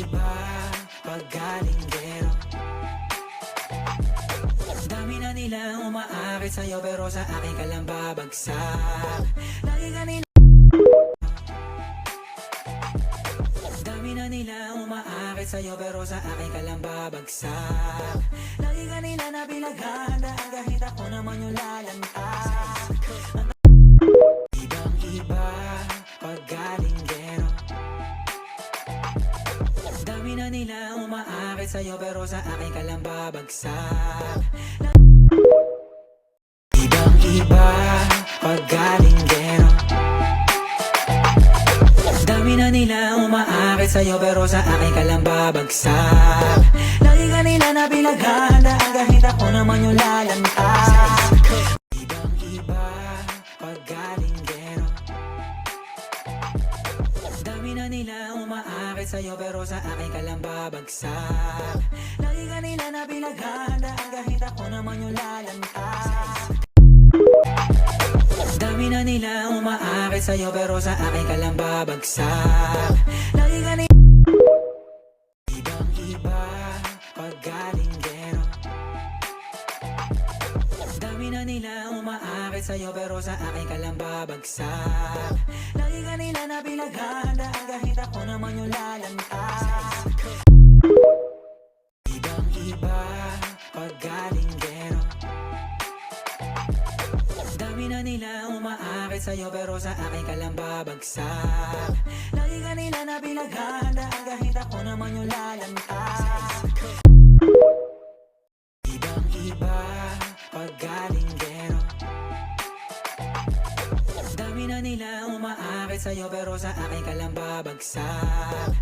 iba pag galing gero. Dami na nila umaakit sa'yo pero sa akin ka lang babagsak. Lagi ka nila Dami na nila umaakit sa'yo pero sa akin ka lang babagsak. Lagi ka nila na pinaghahanda kahit ako naman yung lalantas Dami na nila umaakit sa'yo pero sa akin ka lang babagsak. Ibang iba pag galing gero Dami na nila umaakit sa'yo pero sa akin ka lang babagsak. Lagi ka nila na pinaghahanda kahit ako naman yung lalantas Dami na nila umaakit sa'yo pero sa akin ka lang babagsak. Lagi ka nila na pinaghahanda kahit ako naman yung lalantas Dami na nila umaakit sa'yo pero sa akin ka lang babagsak. Lagi ka nila Dami na nila umaakit sa'yo pero sa akin ka lang babagsak. Lagi ka nila na pinaghahanda kahit ako naman yung lalantas Ibang iba pag galing gero. Dami na nila umaakit sa'yo pero sa akin ka lang babagsak. Lagi ka nila na pinaghahanda kahit ako naman yung lalantas Ibang iba pag galing gero. Dami na nila umaakit sa'yo pero sa akin ka lang babagsak